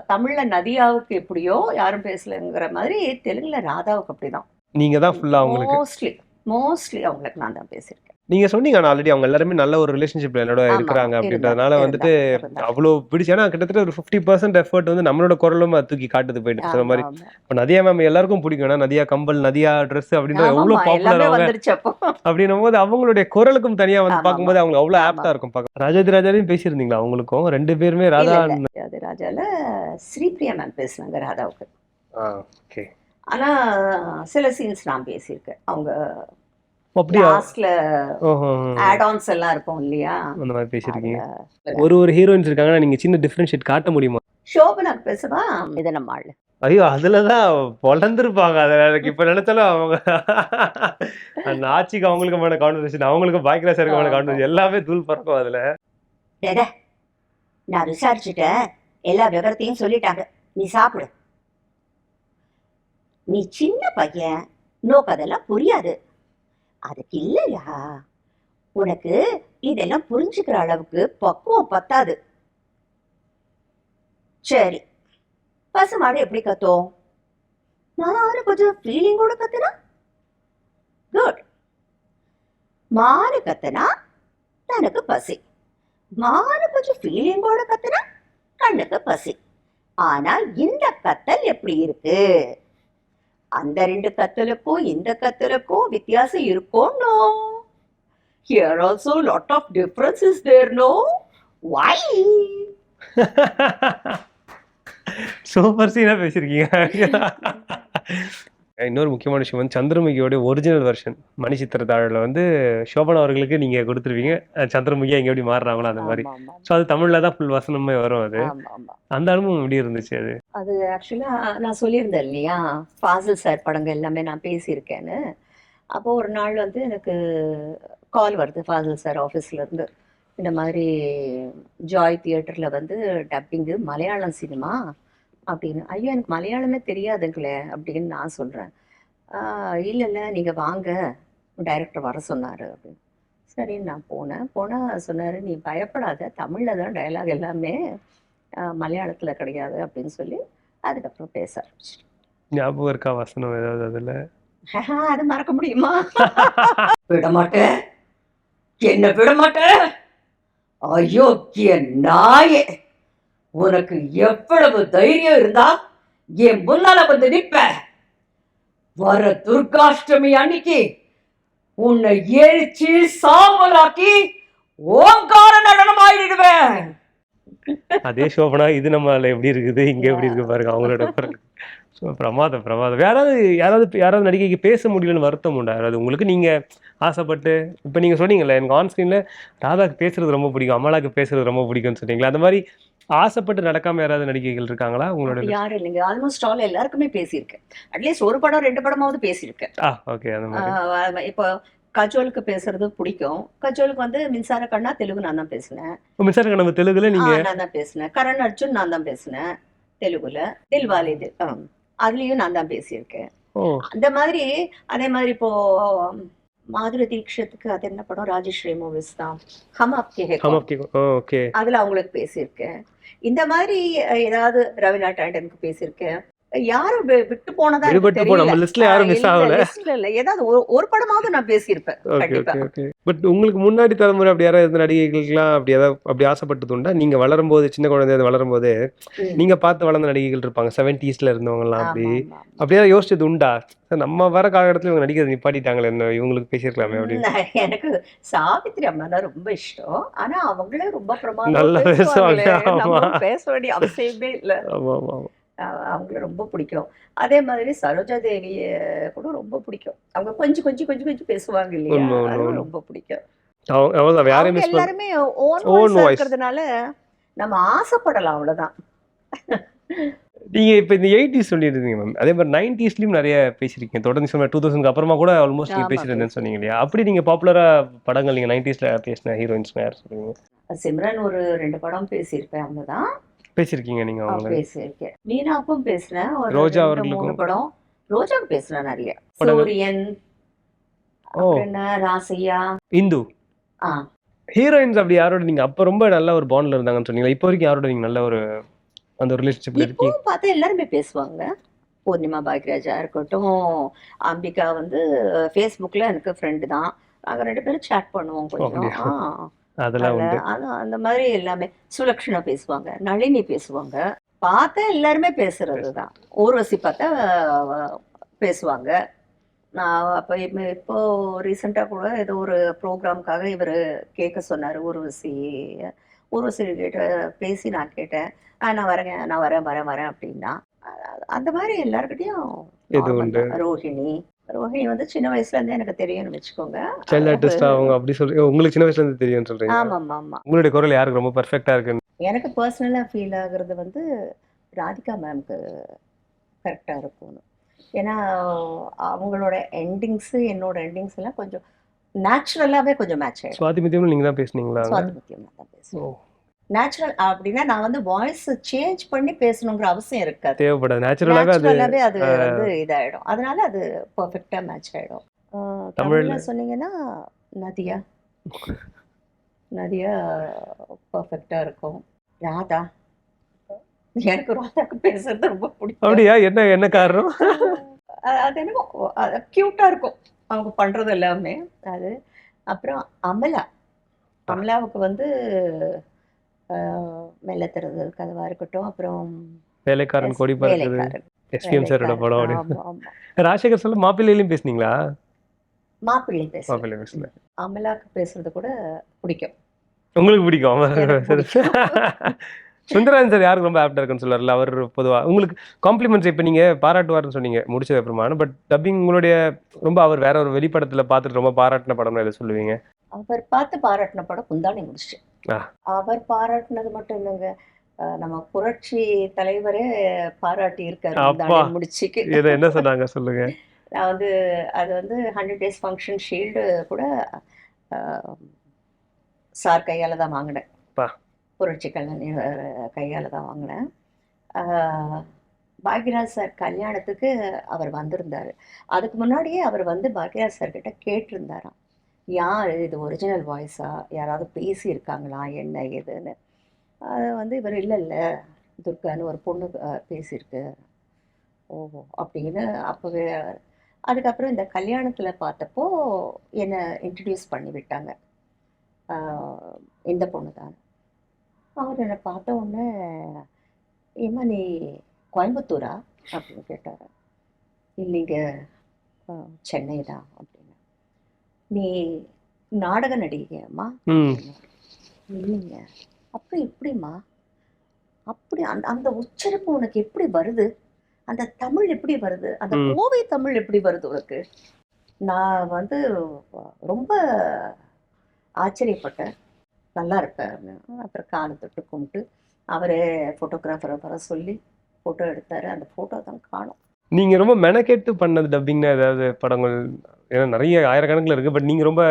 Speaker 1: தமிழ்ல நதியாவுக்கு எப்படியோ யாரும் பேசலங்கிற மாதிரி தெலுங்குல ராதாவுக்கு அப்படிதான்.
Speaker 2: நீங்க தான் ஃபுல்லா அவங்களுக்கு.
Speaker 1: மோஸ்ட்லி மோஸ்ட்லி அவங்களுக்கு நான் தான் பேசியிருக்கேன்.
Speaker 2: நீங்க சொன்னீங்க ஆனா ஆல்ரெடி அவங்க எல்லாருமே நல்ல ஒரு ரிலேஷன்ஷிப்ல என்னோட இருக்கிறாங்க அப்படின்றதுனால வந்துட்டு
Speaker 1: இருந்தா.
Speaker 2: அவ்வளோ பிடிச்சு ஏன்னா கிட்டத்தட்ட ஒரு ஃபிஃப்டி பர்சன்ட் எஃபர்ட் வந்து நம்மளோட குரலும் தூக்கி காட்டுது போயிட்டு சொன்ன மாதிரி. இப்போ நதியா மேம் எல்லாருக்கும் பிடிக்கும் ஏன்னா நதியா கம்பல் நதியா ட்ரெஸ் அப்படின்ற
Speaker 1: ஆமா,
Speaker 2: பாப்புலர் அவங்க அப்படின்னும் போது அவங்களுடைய குரலுக்கும் தனியா வந்து பார்க்கும்போது அவங்க அவ்வளவு. ஆப்டா இருக்கும் பார்க்க. ராஜாதி ராஜாவையும் பேசியிருந்தீங்களா அவங்களுக்கும்? ரெண்டு பேருமே ராதா
Speaker 1: ராஜால ஸ்ரீபிரியா மேம் பேசுனாங்க ராதாவுக்கு.
Speaker 2: ஓகே
Speaker 1: சில சீன்ஸ் நான் பேசியிருக்கேன். அவங்க லாஸ்ட்ல
Speaker 2: ஓஹோ
Speaker 1: ஆட் ஆன்ஸ் எல்லாம் இருக்கும் இல்லையா?
Speaker 2: அந்த மாதிரி பேசியிருக்கீங்க.
Speaker 1: அதுல
Speaker 2: ஒரு ஒரு ஹீரோயின்ஸ் இருக்காங்கன்னா நீங்க சின்ன டிஃபரன்ஷியேட் காட்ட முடியுமா?
Speaker 1: சோபனாக்கு பேசுவா? இது நம்ம ஆளு.
Speaker 2: ஐயோ அதுலதான் பொழந்திருப்பாங்க. அதை எனக்கு இப்ப நினைச்சாலும் அவங்க. அந்த ஆட்சிக்கு அவங்களுக்குமான கான்வர்சேஷன் அவங்களுக்கு பாய்க்கிற சாருக்குமான. கான்வர்சேஷன் எல்லாமே தூள் பறக்கும் அதுல.
Speaker 1: நான் விசாரிச்சுட்டேன். எல்லா விவரத்தையும் சொல்லிட்டாங்க. நீ சாப்பிடு. நீ சின்ன பையன். நோக்கு அதெல்லாம் புரியாது. அதுக்கு இல்லையா? உனக்கு இதெல்லாம் புரிஞ்சுக்கிற அளவுக்கு பக்குவம் பத்தாது. சரி பசுமாடு எப்படி கத்தும்? மாறு கொஞ்சம் ஃபீலிங்கோட கத்துனா? குட் மாறு கத்துனா தனக்கு பசி. மாறு கொஞ்சம் ஃபீலிங்கோட கத்துனா கண்ணுக்கு பசி. ஆனா இந்த கத்தல் எப்படி இருக்கு? அந்த ரெண்டு கத்தலுக்கும் இந்த கத்தலுக்கும் வித்தியாசம் இருக்கும்னோ. Here also lot of difference is there no why
Speaker 2: super சீனா பேசியிருக்கீங்க இன்னொரு முக்கியமான விஷயம் வந்து சந்திரமுகியோட ஒரிஜினல் வெர்ஷன் மணி சித்திரத்தாழில் வந்து சோபனா அவர்களுக்கு நீங்க கொடுத்துருவீங்க சந்திரமுகியா இங்க எப்படி மாறுறாங்களோ அந்த மாதிரி. ஸோ அது தமிழ்ல தான் ஃபுல் வசனமே வரும் அது. அந்த அனுபவம் எப்படி இருந்துச்சு அது?
Speaker 1: அது ஆக்சுவலா நான் சொல்லியிருந்தேன் இல்லையா? ஃபாசில் சார் படங்கள் எல்லாமே நான் பேசியிருக்கேன்னு. அப்போ ஒரு நாள் வந்து எனக்கு கால் வருது ஃபாசில் சார் ஆஃபீஸ்ல இருந்து. இந்த மாதிரி ஜாய் தியேட்டர்ல வந்து டப்பிங்கு மலையாளம் சினிமா அப்படின்னு. ஐயோ எனக்கு மலையாளமே தெரியாதுங்களே அப்படின்னு நான் சொல்றேன். "ஆஹ் இல்ல இல்ல நீங்க வாங்க. டைரக்டர் வர சொன்னாரு அப்படின்னு. சரின்னு நான் போனேன். போனா சொன்னாரு நீ பயப்படாத தமிழ்ல தான் டயலாக் எல்லாமே மலையாளத்துல கிடையாது அப்படின்னு சொல்லி அதுக்கப்புறம் பேச ஆரம்பிச்சிட்டேன்.
Speaker 2: ஞாபகம் இருக்கா வசனம் ஏதாவது அதுல?
Speaker 1: அது மறக்க முடியுமா? விட மாட்டேன் என்ன விட மாட்டேன் அயோக்கிய நாயே. உனக்கு எவ்வளவு தைரியம் இருந்தா என் முன்னால வந்து நிற்ப. வர துர்காஷ்டமி அன்னைக்கு உன்னை எரிச்சு சாம்பலாக்கி ஓங்கார நடனம் ஆயிடுவேன்
Speaker 2: அதே சோபனா இது நம்மளால எப்படி இருக்குது? இங்க எப்படி இருக்கு பாருங்க அவங்களோட குரல். ஸோ பிரமாதம் பிரமாதம். யாராவது யாராவது யாராவது நடிகைக்கு பேச முடியலன்னு வருத்தம் உண்டா யாராவது உங்களுக்கு நீங்க ஆசைப்பட்டு இப்போ நீங்க சொன்னீங்கல்ல எனக்கு ஆன்ஸ்கிரீன்ல ராதாக்கு பேசுறது ரொம்ப பிடிக்கும் அமலாக்கு பேசுறது ரொம்ப பிடிக்கும்னு சொன்னீங்களா அந்த மாதிரி ஆசைப்பட்டு நடக்காம யாராவது நடிகைகள் இருக்காங்களா உங்களோட
Speaker 1: யாரும் இல்லைங்க? ஆல்மோஸ்ட் ஆல் எல்லாருக்குமே பேசியிருக்கேன் அட்லீஸ்ட் ஒரு படம் ரெண்டு படமாவது பேசியிருக்கேன்
Speaker 2: ஓகே
Speaker 1: இப்போ கஜோலுக்கு பேசுறது பிடிக்கும். கஜோலுக்கு வந்து மின்சார கண்ணா தெலுங்கு நான் தான் பேசினேன்.
Speaker 2: மின்சார நம்ம தெலுங்குல நீங்க
Speaker 1: நான் தான் பேசினேன். கரண் அர்ஜுன் நான் தான் பேசினேன் தெலுங்குல தில்வாலே அதுலயும் நான் தான் பேசியிருக்கேன். அந்த மாதிரி அதே மாதிரி இப்போ மாதுரி தீக்ஷத்துக்கு அது என்ன படம்? ராஜஸ்ரீ மூவிஸ் தான். ஹம் ஆப்கே
Speaker 2: ஹம். ஆப்கி ஓகே
Speaker 1: அதுல அவங்களுக்கு பேசியிருக்கேன். இந்த மாதிரி ஏதாவது ரவீனா டாண்டனுக்கு பேசியிருக்கேன். யாரும் விட்டு போனதா எனக்கு
Speaker 2: விடுபட்டு போ
Speaker 1: தெரியல.
Speaker 2: நம்ம லிஸ்ட்ல யாரும் மிஸ் ஆகல.
Speaker 1: இல்ல. ஏதாவது ஒரு- படமாவது நான் பேசியிருப்பேன். கண்டிப்பா.
Speaker 2: பட் உங்களுக்கு முன்னாடி தலைமுறை அப்படி யாராவது இருந்த நடிகைகளுக்குலாம் அப்படி ஏதாவது அப்படி ஆசைப்பட்டது உண்டா நீங்க வளரும் போது சின்ன குழந்தைய வளரும் போது. நீங்க பார்த்து வளர்ந்த நடிகைகள் இருப்பாங்க. செவன்டீஸ்ல இருந்தவங்கலாம் அப்படி.
Speaker 1: ஆமா, ஆமா, ஆமா.
Speaker 2: அப்படியே யோசிச்சது உண்டா நம்ம வர காலகட்டத்துல இவங்க நடிக்கிறது நிப்பாட்டிட்டாங்களே என்ன? இவங்களுக்கு பேசியிருக்கலாமே அப்படின்னு
Speaker 1: எனக்கு சாவித்திரி அம்மா ரொம்ப இஷ்டம். ஆனா அவங்களே ரொம்ப பிரமாதமா
Speaker 2: நல்லா. பேசுவாங்க,
Speaker 1: பேச வேண்டிய அவசியமே இல்ல.
Speaker 2: ஆமா ஆமா.
Speaker 1: அவங்கள ரொம்ப பிடிக்கும். அதே மாதிரி சரோஜா தேவிய கூட ரொம்ப பிடிக்கும். அவங்க கொஞ்சம் கொஞ்சம் கொஞ்சம் கொஞ்சம் பேசுவாங்க இல்லையா? அதுவும். ரொம்ப பிடிக்கும்.
Speaker 2: அவங்க
Speaker 1: அவங்க எல்லாருமே ஓன். இருக்கிறதுனால நம்ம ஆசைப்படலாம் அவ்வளவுதான்.
Speaker 2: நீங்க இப்ப இந்த எயிட்டிஸ் சொல்லியிருந்தீங்க மேம் அதே மாதிரி நைன்டிஸ்லயும் நிறைய பேசியிருக்கீங்க. தொடர்ந்து சொன்ன டூ தௌசண்ட் அப்புறமா கூட ஆல்மோஸ்ட் நீங்க
Speaker 1: ஆமா,
Speaker 2: பேசியிருந்தேன்னு சொன்னீங்க இல்லையா? அப்படி நீங்க பாப்புலரா படங்கள் நீங்க நைன்டிஸ்ல பேசின ஹீரோயின்ஸ் யார் சொல்லுவீங்க
Speaker 1: சிம்ரன் ஒரு ரெண்டு படம் பேசியிருப்பேன். அவங்கதான்
Speaker 2: பேசியிருக்கீங்க நீங்க அவங்க
Speaker 1: பேசியிருக்கேன். மீனாவுக்கும் பேசினேன்
Speaker 2: ரோஜா அவர்களுக்கும்.
Speaker 1: படம். ரோஜாவுக்கு பேசினேன் நிறைய. சூரியன் ராசையா.
Speaker 2: இந்து. ஹீரோயின்ஸ் அப்படி யாரோட நீங்க அப்ப ரொம்ப நல்ல ஒரு பாண்ட்ல இருந்தாங்கன்னு சொன்னீங்களா? இப்போ வரைக்கும் யாரோட நீங்க நல்ல ஒரு அந்த ரிலேஷன்ஷிப்ல இருக்கீங்க?
Speaker 1: பார்த்தா எல்லாருமே பேசுவாங்க. பூர்ணிமா பாக்யராஜா இருக்கட்டும் அம்பிகா வந்து ஃபேஸ்புக்கில் எனக்கு ஃப்ரெண்டு தான். நாங்கள் ரெண்டு பேரும் சேட் பண்ணுவோம் கொஞ்சம்.
Speaker 2: அதெல்லாம்
Speaker 1: அந்த மாதிரி எல்லாமே சுலக்ஷனா பேசுவாங்க நளினி பேசுவாங்க. பார்த்தா எல்லாருமே பேசுறது தான். ஊர்வசி பார்த்தா பேசுவாங்க. நான் அப்போ இப்போ ரீசெண்டாக கூட ஏதோ ஒரு ப்ரோக்ராம்காக இவர் கேட்க சொன்னார் ஊர்வசி ஊர்வசி கிட்ட பேசி நான் கேட்டேன். நான் வரேங்க நான் வரேன் வரேன் வரேன் அப்படின்னா அந்த மாதிரி எல்லாருக்கிட்டையும். ரோஹிணி ரோஹிணி வந்து சின்ன வயசுல இருந்தே எனக்கு தெரியும்னு வச்சுக்கோங்க.
Speaker 2: சைல்ட் ஆர்டிஸ்டா அவங்க அப்படி சொல்றீங்க உங்களுக்கு சின்ன வயசுல இருந்து தெரியும்னு சொல்றீங்க
Speaker 1: ஆமாம் ஆமாம்
Speaker 2: உங்களுடைய குரல் யாருக்கு ரொம்ப பெர்ஃபெக்ட்டா இருக்குன்னு?
Speaker 1: எனக்கு பர்சனலாக ஃபீல் ஆகுறது வந்து ராதிகா மேம்க்கு கரெக்டாக இருக்கும்னு. ஏன்னா அவங்களோட எண்டிங்ஸு என்னோட எண்டிங்ஸ் எல்லாம் கொஞ்சம் நேச்சுரலாகவே கொஞ்சம் மேட்ச் ஆகிடும்
Speaker 2: சுவாதி மித்தியம் நீங்க தான் பேசுனீங்களா
Speaker 1: சுவாதிபத்தியம் தான்
Speaker 2: ஓ,
Speaker 1: பேசுவேன் நேச்சுரல் அப்படின்னா நான் வந்து வாய்ஸ் சேஞ்ச் பண்ணி பேசணுங்கிற அவசியம் இருக்காது.
Speaker 2: தேவைப்படாது.
Speaker 1: நேச்சுரலாகவே அது வந்து இதாயிடும். அதனால அது பர்ஃபெக்டாக மேட்ச் ஆகிடும்
Speaker 2: தமிழ்ல-
Speaker 1: சொன்னீங்கன்னா நதியா? நதியா பர்ஃபெக்டாக இருக்கும். ராதா? எனக்கு ராதாக்கு பேசுறது ரொம்ப பிடிக்கும்.
Speaker 2: அப்படியா? என்ன என்ன காரணம்?
Speaker 1: அது என்னமோ க்யூட்டாக இருக்கும். அவங்க பண்ணுறது எல்லாமே. அது அப்புறம் அமலா. அமலாவுக்கு வந்து மெல்ல திறந்தது கதவாக இருக்கட்டும். அப்புறம்
Speaker 2: வேலைக்காரன் கொடி பறக்குது. எஸ்பிஎம் சாரோட படம். ராஜசேகர் சொல்ல மாப்பிள்ளையிலையும் பேசுனீங்களா?
Speaker 1: மாப்பிள்ளை பேச
Speaker 2: மாப்பிள்ளை பேசல
Speaker 1: அமலாக்கு பேசுறது கூட பிடிக்கும்.
Speaker 2: உங்களுக்கு பிடிக்கும்.
Speaker 1: எனக்கு
Speaker 2: சரி. யாருக்கு ரொம்ப ஆப்டா இருக்குன்னு சொல்றாருல அவர் பொதுவா. உங்களுக்கு காம்ப்ளிமெண்ட்ஸ் இப்போ நீங்க பாராட்டுவார்னு சொன்னீங்க முடிச்சது அப்புறமா. பட் டப்பிங் உங்களுடைய ரொம்ப அவர் வேற ஒரு வெளிப்படத்துல பார்த்துட்டு ரொம்ப பாராட்டின படம்னு எதை சொல்லுவீங்க?
Speaker 1: அவர் பார்த்து பாராட்டின படம் குந்தாணி முடிச்சு. அவர் பாராட்டினது மட்டும் இல்லைங்க. நம்ம புரட்சி தலைவரே பாராட்டி இருக்காரு முடிச்சுக்கு.
Speaker 2: இதை என்ன சொன்னாங்க சொல்லுங்க.
Speaker 1: நான் வந்து அது வந்து ஹண்ட்ரட் டேஸ் ஃபங்க்ஷன் ஷீல்டு கூட சார் கையால் தான் வாங்கினேன். புரட்சி கல்யாணி கையால் தான் வாங்கினேன். பாக்யராஜ் சார் கல்யாணத்துக்கு அவர் வந்திருந்தார். அதுக்கு முன்னாடியே அவர் வந்து பாக்யராஜ் சார் கிட்ட கேட்டிருந்தாராம். யார் இது? ஒரிஜினல் வாய்ஸா யாராவது பேசியிருக்காங்களா? என்ன ஏதுன்னு. அது வந்து இவர் இல்லை இல்லை துர்கான்னு ஒரு பொண்ணு பேசியிருக்கு. ஓஹோ அப்படின்னு அப்போவே அதுக்கப்புறம் இந்த கல்யாணத்தில் பார்த்தப்போ என்னை இன்ட்ரடியூஸ் பண்ணி விட்டாங்க இந்த பொண்ணு தான் அவர் என்னை பார்த்த உடனே ஏம்மா நீ கோயம்புத்தூரா? அப்படின்னு கேட்டார். இல்லைங்க. சென்னை தான் அப்படின்னு நீ நாடக நடிகையம்மா இல்லைங்க. அப்படி எப்படிம்மா? அப்படி அந்த அந்த உச்சரிப்பு உனக்கு எப்படி வருது? அந்த தமிழ் எப்படி வருது? அந்த. கோவை தமிழ் எப்படி வருது உனக்கு? நான் வந்து ரொம்ப ஆச்சரியப்பட்டேன். நல்லா இருப்பாருன்னு அப்புறம் காலை தொட்டு கும்பிட்டு அவரே ஃபோட்டோகிராஃபரை வர சொல்லி ஃபோட்டோ எடுத்தாரு. அந்த ஃபோட்டோ தான் காணும்.
Speaker 2: நீங்க ரொம்ப மெனக்கெட்டு பண்ணது டப்பிங்னா ஏதாவது படங்கள்? ஏன்னா நிறைய ஆயிரக்கணக்கில் இருக்கு. பட் நீங்க ரொம்ப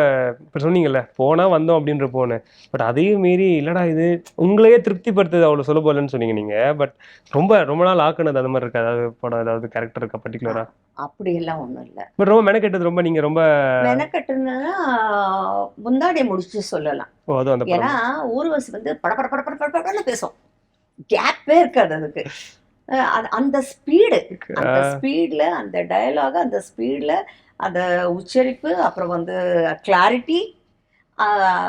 Speaker 2: இப்போ சொன்னீங்கல்ல போனா வந்தோம் அப்படின்ற போனேன் பட் அதையும் மீறி இல்லடா இது உங்களையே திருப்திப்படுத்துது அவ்வளோ சுலபம் இல்லைன்னு சொன்னீங்க நீங்க. பட் ரொம்ப ரொம்ப நாள் ஆக்குனது அந்த மாதிரி இருக்கா? அதாவது படம் ஏதாவது கேரக்டர் இருக்கா பர்டிகுலரா
Speaker 1: அப்படியெல்லாம் ஒன்றும் இல்லை.
Speaker 2: பட் ரொம்ப மெனக்கெட்டது ரொம்ப நீங்க ரொம்ப
Speaker 1: மெனக்கட்டுன்னா முந்தாடி முடிச்சு சொல்லலாம்.
Speaker 2: ஓ அதுவும் அந்த
Speaker 1: ஏன்னா ஊர்வசி வந்து பட பட பட பட பட படன்னு பேசும். கேப்பே இருக்காது அதுக்கு. அந்த ஸ்பீடு அந்த ஸ்பீட்ல அந்த டயலாக் அந்த ஸ்பீட்ல அந்த உச்சரிப்பு அப்புறம் வந்து கிளாரிட்டி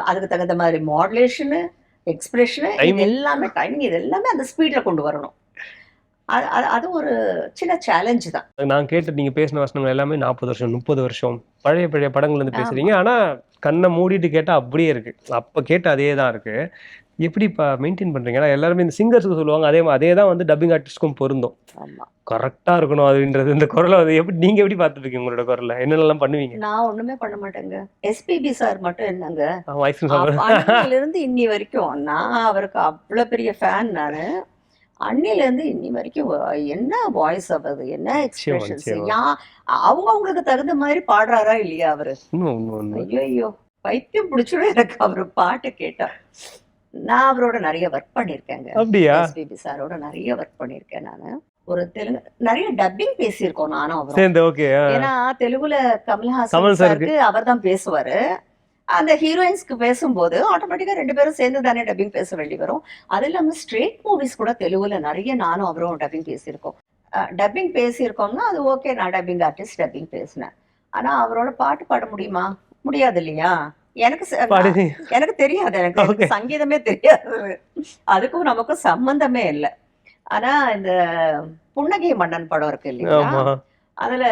Speaker 1: அதுக்கு தகுந்த மாதிரி மாடுலேஷனு எக்ஸ்பிரஷனு இது. எல்லாமே டைமிங் இது எல்லாமே அந்த ஸ்பீட்ல கொண்டு வரணும். அது அது- ஒரு சின்ன சேலஞ்சு தான்.
Speaker 2: நான் கேட்டு நீங்க பேசின வசனங்கள் எல்லாமே நாற்பது வருஷம் முப்பது வருஷம் பழைய பழைய படங்கள்ல இருந்து
Speaker 1: ஆமா.
Speaker 2: பேசுறீங்க. ஆனா கண்ணை மூடிட்டு கேட்டா அப்படியே இருக்கு. அப்ப கேட்ட அதே தான் இருக்கு. எப்படி இப்போ மெயின்டைன் பண்றீங்க? ஏன்னா எல்லாருமே இந்த சிங்கர்ஸ்க்கு சொல்லுவாங்க அதே அதே தான் வந்து டப்பிங் ஆர்டிஸ்ட்க்கும் பொருந்தும்.
Speaker 1: ஆமா.
Speaker 2: கரெக்டா இருக்கணும் அதுன்றது இந்த குரலை வந்து எப்படி நீங்க எப்படி பார்த்துருக்கீங்க உங்களோட குரலை? என்னென்னலாம் பண்ணுவீங்க?
Speaker 1: நான் ஒண்ணுமே பண்ண மாட்டேங்க. எஸ்பிபி சார் மட்டும் என்னங்க. இருந்து இன்னி வரைக்கும் நான் அவருக்கு அவ்வளவு பெரிய ஃபேன் நானு. அன்னில இருந்து இன்னி வரைக்கும் என்ன வாய்ஸ் ஆகுது என்ன எக்ஸ்பிரஷன்ஸ். யா அவங்க அவங்களுக்கு தகுந்த மாதிரி பாடுறாரா இல்லையா அவரு? ஐயோ பைத்தியம் பிடிச்சிடும் எனக்கு அவர் பாட்டு கேட்டா. நான் அவரோட நிறைய ஒர்க் பண்ணியிருக்கேங்க.
Speaker 2: அப்படியா?
Speaker 1: எஸ்பிபி சாரோட நிறைய ஒர்க் பண்ணியிருக்கேன் நானு. ஒரு தெலுங்கு நிறைய டப்பிங் பேசியிருக்கோம் நானும் அவரும். ஏன்னா தெலுங்குல கமல்ஹாசன்
Speaker 2: கமல் சாருக்கு.
Speaker 1: சாருக்கு அவர் தான் பேசுவாரு. அந்த ஹீரோயின்ஸ்க்கு பேசும்போது ஆட்டோமேட்டிக்கா ரெண்டு பேரும் சேர்ந்து தானே டப்பிங் பேச வேண்டி வரும். அது இல்லாம ஸ்ட்ரேட் மூவிஸ் கூட தெலுங்குல நிறைய நானும் அவரும் டப்பிங் பேசியிருக்கோம். டப்பிங் பேசியிருக்கோம்னா அது ஓகே நான் டப்பிங் ஆர்டிஸ்ட் டப்பிங் பேசினேன். ஆனா அவரோட பாட்டு பாட முடியுமா? முடியாது இல்லையா? எனக்கு எனக்கு தெரியாது. எனக்கு. சங்கீதமே தெரியாது. அதுக்கும் நமக்கும் சம்பந்தமே இல்லை. ஆனா இந்த புன்னகை மன்னன் படம் இருக்கு இல்லையா அதுல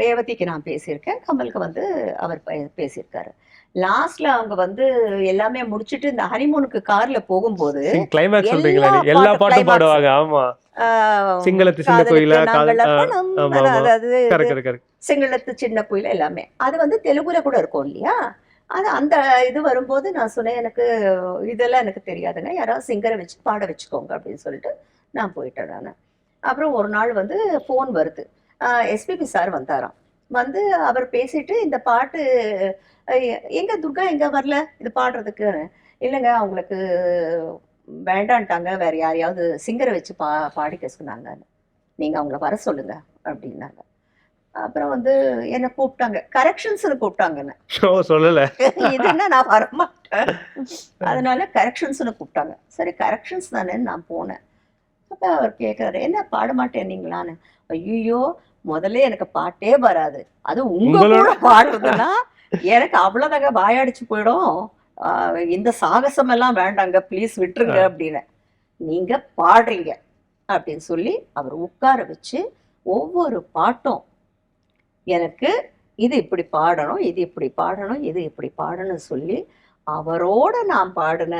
Speaker 1: ரேவதிக்கு நான் பேசியிருக்கேன். கமலுக்கு வந்து அவர் பேசியிருக்காரு. லாஸ்ட்ல அவங்க வந்து எல்லாமே முடிச்சிட்டு இந்த ஹனிமூனுக்கு கார்ல போகும்போது
Speaker 2: கிளைமேக்ஸ் சொல்றீங்களா? எல்லா
Speaker 1: பாட்டு
Speaker 2: பாட்டும். பாடுவாங்க. ஆமா. சிங்களத்து சின்ன கோயிலா.
Speaker 1: அதாவது சிங்களத்து சின்ன புயல் எல்லாமே. அது வந்து தெலுங்குல கூட இருக்கும் இல்லையா? அது அந்த இது வரும்போது நான் சொன்னேன் எனக்கு இதெல்லாம் எனக்கு தெரியாதுங்க. யாராவது சிங்கரை வச்சு பாட வச்சுக்கோங்க அப்படின்னு சொல்லிட்டு நான் போயிட்டேன் நான். அப்புறம் ஒரு நாள் வந்து ஃபோன் வருது. எஸ்பிபி சார் வந்தாராம். வந்து அவர் பேசிட்டு இந்த பாட்டு எங்க துர்கா எங்க வரல? இது பாடுறதுக்கு. இல்லைங்க அவங்களுக்கு வேண்டான்ட்டாங்க. வேற யாரையாவது சிங்கரை வச்சு பா பாடிக்க சொன்னாங்க நீங்க அவங்கள வர சொல்லுங்க அப்படின்னாங்க. அப்புறம் வந்து என்னை கூப்பிட்டாங்க. கரெக்ஷன்ஸ்னு கூப்பிட்டாங்க என்ன
Speaker 2: ஓ சொல்லல.
Speaker 1: இதுன்னா நான் வரமாட்டேன். அதனால கரெக்ஷன்ஸ்னு கூப்பிட்டாங்க. சரி கரெக்ஷன்ஸ் தானே நான் போனேன். அப்ப அவர் கேட்குறாரு என்ன பாட மாட்டேன் நீங்களான்னு? ஐயோ முதல்ல எனக்கு பாட்டே வராது. அது உங்க
Speaker 2: உங்களோட-
Speaker 1: பாடுறதுன்னா எனக்கு அவ்வளோதாங்க வாயாடிச்சு போயிடும். இந்த சாகசம் எல்லாம் வேண்டாங்க ப்ளீஸ் விட்டுருங்க அப்படின்னு. நீங்க பாடுறீங்க. அப்படின்னு சொல்லி அவர் உட்கார வச்சு ஒவ்வொரு பாட்டும் எனக்கு இது இப்படி பாடணும் இது இப்படி பாடணும் இது இப்படி பாடணும் சொல்லி அவரோட நான் பாடின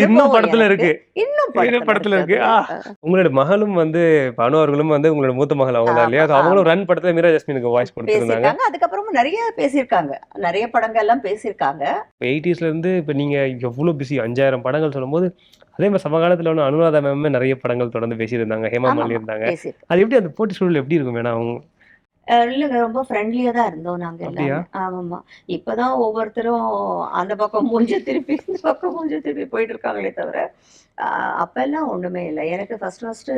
Speaker 2: இன்னும் படத்துல இருக்கு.
Speaker 1: இன்னும்
Speaker 2: படத்துல இருக்கு. உங்களோட மகளும் வந்து பனு அவர்களும் வந்து உங்களோட மூத்த மகள் அவங்க இல்லையா? அவங்களும் ரன் படத்துல மீரா ஜஸ்மினுக்கு வாய்ஸ் கொடுத்துருந்தாங்க.
Speaker 1: அதுக்கப்புறமும் நிறைய பேசியிருக்காங்க. நிறைய படங்கள் எல்லாம் பேசியிருக்காங்க.
Speaker 2: எயிட்டிஸ்ல இருந்து இப்ப நீங்க எவ்வளவு பிஸி அஞ்சாயிரம் படங்கள் சொல்லும்போது அதே மாதிரி சமகாலத்துல ஒன்று அனுராதா மேமே நிறைய படங்கள் தொடர்ந்து பேசியிருந்தாங்க. ஹேமா மாலினி இருந்தாங்க அது எப்படி அந்த போட்டி சூழல் எப்படி இருக்கும் ஏன்னா அவங்க
Speaker 1: இல்லைங்க ரொம்ப ஃப்ரெண்ட்லியா தான் இருந்தோம் நாங்க? எல்லாமே ஆமாமா இப்பதான் ஒவ்வொருத்தரும் அந்த பக்கம் மூஞ்ச திருப்பி இந்த பக்கம் மூஞ்ச திருப்பி போயிட்டு இருக்காங்களே தவிர அப்பெல்லாம் ஒண்ணுமே இல்லை. எனக்கு ஃபர்ஸ்ட் ஃபர்ஸ்ட்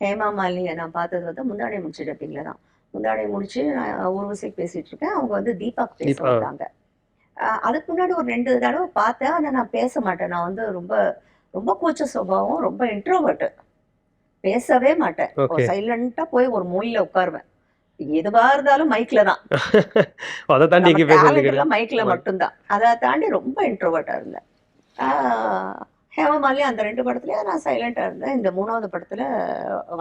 Speaker 1: ஹேமா மாலினியை நான் பார்த்தது வந்து முந்தாடி முடிச்சு டப்பிங்ல தான். முந்தாடி முடிச்சு நான் ஊர்வசிக்கு பேசிட்டு இருக்கேன். அவங்க வந்து தீபாக்கு பேச. வந்தாங்க. அதுக்கு முன்னாடி ஒரு ரெண்டு தடவை பார்த்தேன். ஆனா நான் பேச மாட்டேன். நான் வந்து ரொம்ப ரொம்ப கூச்ச சுபாவம் ரொம்ப இன்ட்ரோவர்ட் பேசவே மாட்டேன். சைலண்டா போய் ஒரு மூலையில உட்காருவேன். எதுவா இருந்தாலும் மைக்ல தான்.
Speaker 2: அதை தாண்டி எங்க
Speaker 1: மைக்ல மட்டும்தான். அதை தாண்டி ரொம்ப இன்ட்ரோவர்ட்டா இருந்தேன். ஹேமமாலி அந்த ரெண்டு படத்துலயே நான் சைலண்டா இருந்தேன். இந்த மூணாவது படத்துல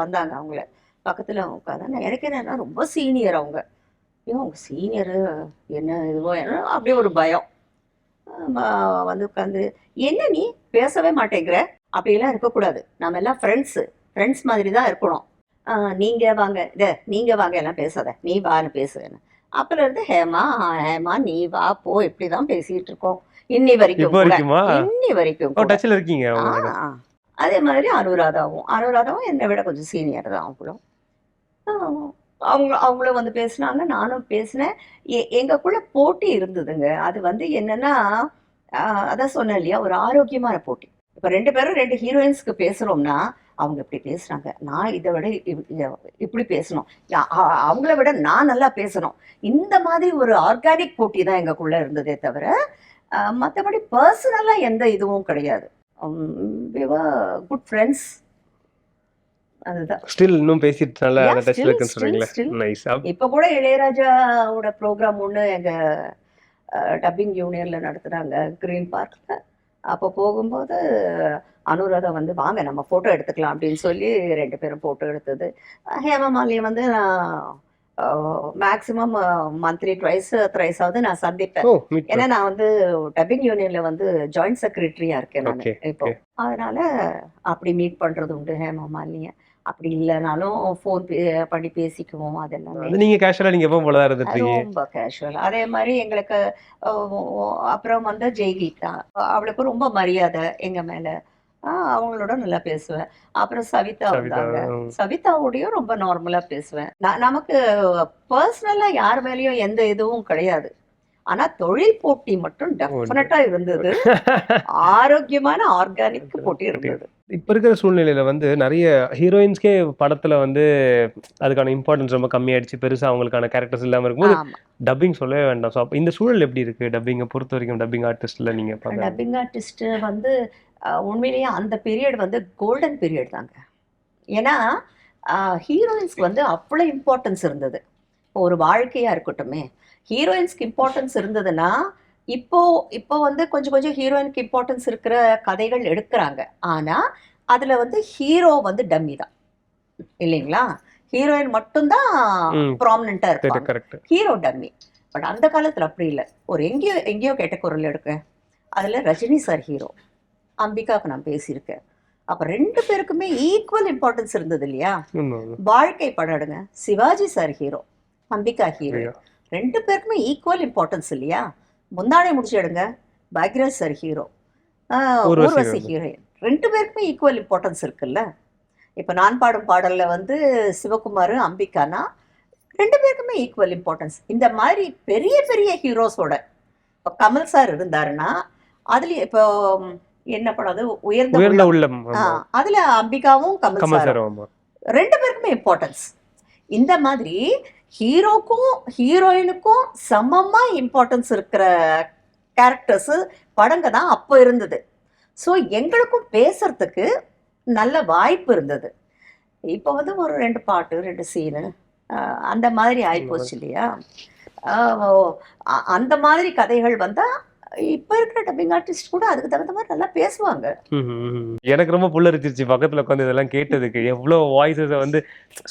Speaker 1: வந்தாங்க அவங்கள. பக்கத்துல உட்காந்து எனக்கு என்னன்னா ரொம்ப சீனியர் அவங்க. ஐயோ அவங்க சீனியரு என்ன இதுவோ என்ன? அப்படியே ஒரு பயம். வந்து உட்காந்து என்ன நீ? பேசவே மாட்டேங்கிற. அப்படியெல்லாம் இருக்கக்கூடாது. நம்ம எல்லாம் ஃப்ரெண்ட்ஸு ஃப்ரெண்ட்ஸ் மாதிரி தான் இருக்கணும். நீங்க வாங்க. இத நீங்க வாங்க. எல்லாம் பேசாத. நீ வான்னு பேசுவேன்னு அப்பல இருந்து ஹேமா ஹேமா நீ வா போ. இப்படிதான் பேசிட்டு இருக்கோம். இன்னி வரைக்கும் இன்னி வரைக்கும்
Speaker 2: இருக்கீங்க
Speaker 1: அதே மாதிரி அனுராதாவும். அனுராதாவும் என்னை விட கொஞ்சம் சீனியர் தான் அவங்களும். அவங்க அவங்களும் வந்து பேசுனாங்க. நானும் பேசினேன். எங்களுக்குள்ள போட்டி இருந்ததுங்க. அது வந்து என்னன்னா அதான் சொன்னேன் இல்லையா? ஒரு ஆரோக்கியமான போட்டி. இப்போ ரெண்டு பேரும் ரெண்டு ஹீரோயின்ஸ்க்கு பேசுறோம்னா அவங்க இப்படி பேசுறாங்க. நான் இதை விட இப்படி பேசணும். அவங்கள விட நான் நல்லா பேசணும். இந்த மாதிரி ஒரு ஆர்கானிக் போட்டி தான் எங்களுக்குள்ள இருந்ததே தவிர மற்றபடி பர்சனலாக எந்த இதுவும் கிடையாது. குட் ஃப்ரெண்ட்ஸ் அதுதான்.
Speaker 2: ஸ்டில் இன்னும் பேசிட்டு நல்லா டச்ல இருக்குன்னு சொல்றீங்களா.
Speaker 1: இப்போ கூட இளையராஜாவோட ப்ரோக்ராம் ஒன்று எங்கள் டப்பிங் யூனியனில் நடத்துனாங்க. க்ரீன் பார்க்கில் அப்போ போகும்போது அனுராதா வந்து வாங்க நம்ம ஃபோட்டோ எடுத்துக்கலாம் அப்படின்னு சொல்லி ரெண்டு பேரும் ஃபோட்டோ எடுத்தது. ஹேமமாலியை வந்து நான் மேக்ஸிமம் மந்த்லி ட்வைஸ் த்ரைஸாவது நான் சந்திப்பேன். ஏன்னா நான் வந்து டப்பிங் யூனியன்ல வந்து ஜாயிண்ட் செக்ரட்டரியா இருக்கேன் நான் இப்போ. அதனால அப்படி மீட் பண்றது உண்டு ஹேமமாலிய அப்படி இல்லைனாலும் ஃபோன் பண்ணி பேசிக்குவோம் அதெல்லாமே.
Speaker 2: அது நீங்க கேஷுவலா நீங்க எப்பவும் போல இருந்துட்டு
Speaker 1: ரொம்ப கேஷுவல் அதே மாதிரி எங்களுக்கு அப்புறம் வந்து ஜெய்கீதா. அவளுக்கு ரொம்ப மரியாதை எங்க மேல. அவங்களோட நல்லா பேசுவேன். அப்புறம் சவிதா வந்தாங்க. சவிதாவோடையும் ரொம்ப நார்மலா பேசுவேன். நமக்கு பர்சனலா யார் மேலயும் எந்த இதுவும் கிடையாது. ஆனா தொழில் போட்டி மட்டும் டெஃபினட்டா இருந்தது. ஆரோக்கியமான ஆர்கானிக் போட்டி இருந்தது.
Speaker 2: இப்ப இருக்கிற சூழ்நிலையில வந்து நிறைய ஹீரோயின்ஸ்க்கே படத்துல வந்து அதுக்கான இம்பார்ட்டன்ஸ் ரொம்ப கம்மியாயிடுச்சு. பெருசா அவங்களுக்கான கேரக்டர்ஸ் இல்லாம இருக்கும்போது டப்பிங் சொல்லவே வேண்டாம். ஸோ இந்த சூழல் எப்படி இருக்கு? டப்பிங்கை பொறுத்த வரைக்கும் டப்பிங் ஆர்டிஸ்ட்ல நீங்க பாக்க
Speaker 1: டப்பிங் ஆர்டிஸ்ட் வந்து உண்மையிலேயே அந்த பீரியட் வந்து கோல்டன் பீரியட் தாங்க. ஏன்னா ஹீரோயின்ஸ்க்கு வந்து அவ்வளோ இம்பார்ட்டன்ஸ் இருந்தது. ஒரு வாழ்க்கையா இருக்கட்டுமே ஹீரோயின்ஸ்க்கு இம்பார்ட்டன்ஸ் இருந்ததுன்னா இப்போ இப்போ வந்து கொஞ்சம் கொஞ்சம் ஹீரோயினுக்கு இம்பார்ட்டன்ஸ் இருக்கிற கதைகள் எடுக்கிறாங்க. ஆனா அதுல வந்து ஹீரோ வந்து டம்மி தான். இல்லைங்களா? ஹீரோயின் மட்டும்தான்
Speaker 2: ம்.
Speaker 1: ப்ராமினெண்டா இருப்பாங்க. ஹீரோ டம்மி பட் அந்த காலத்துல அப்படி இல்லை. ஒரு எங்கேயோ எங்கேயோ கேட்ட குரல் எடுக்க. அதுல ரஜினி சார் ஹீரோ அம்பிகாவுக்கு நான் பேசியிருக்கேன். அப்ப ரெண்டு பேருக்குமே ஈக்குவல் இம்பார்ட்டன்ஸ் இருந்தது இல்லையா? வாழ்க்கை படம் எடுங்க. Sivaji sir hero Ambika hero. ரெண்டு பேருக்குமே ஈக்குவல் இம்பார்ட்டன்ஸ் இல்லையா? முந்தானை முடிச்சு எடுங்க. Bhagyaraj sir hero
Speaker 2: Urvashi.
Speaker 1: Heroine ரெண்டு பேருக்குமே ஈக்குவல் இம்பார்ட்டன்ஸ் இருக்குல்ல? இப்போ நான் பாடும் பாடல்ல வந்து சிவகுமார் அம்பிகானா ரெண்டு பேருக்குமே ஈக்குவல் இம்பார்ட்டன்ஸ் இந்த மாதிரி பெரிய பெரிய ஹீரோஸோட இப்போ கமல் சார் இருந்தாருன்னா அதுல இப்போ என்ன அது? உயர்ந்த உள்ளம். அதுல அம்பிகாவும் கமல் சார் ரெண்டு பேருக்குமே இம்பார்ட்டன்ஸ் இந்த மாதிரி ஹீரோக்கும் ஹீரோயினுக்கும் சமமா இம்பார்ட்டன்ஸ் இருக்கிற கேரக்டர்ஸ் படங்க தான் அப்போ இருந்தது. ஸோ எங்களுக்கும் பேசுறதுக்கு நல்ல வாய்ப்பு இருந்தது. இப்போ வந்து ஒரு ரெண்டு பாட்டு ரெண்டு சீனு அந்த மாதிரி ஆயிப்போச்சு இல்லையா? அந்த மாதிரி கதைகள் வந்தா இப்போ இருக்கிற டப்பிங் ஆர்டிஸ்ட் கூட அதுக்கு தகுந்த மாதிரி நல்லா பேசுவாங்க.
Speaker 2: எனக்கு ரொம்ப புல்லரிச்சிருச்சு பக்கத்துல உட்காந்து இதெல்லாம் கேட்டதுக்கு. எவ்வளவு வாய்ஸஸை வந்து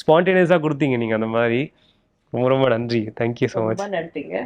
Speaker 2: ஸ்பான்டேனியஸா கொடுத்தீங்க நீங்க அந்த மாதிரி. ரொம்ப ரொம்ப நன்றி. தேங்க்யூ ஸோ மச்
Speaker 1: நன்றிங்க.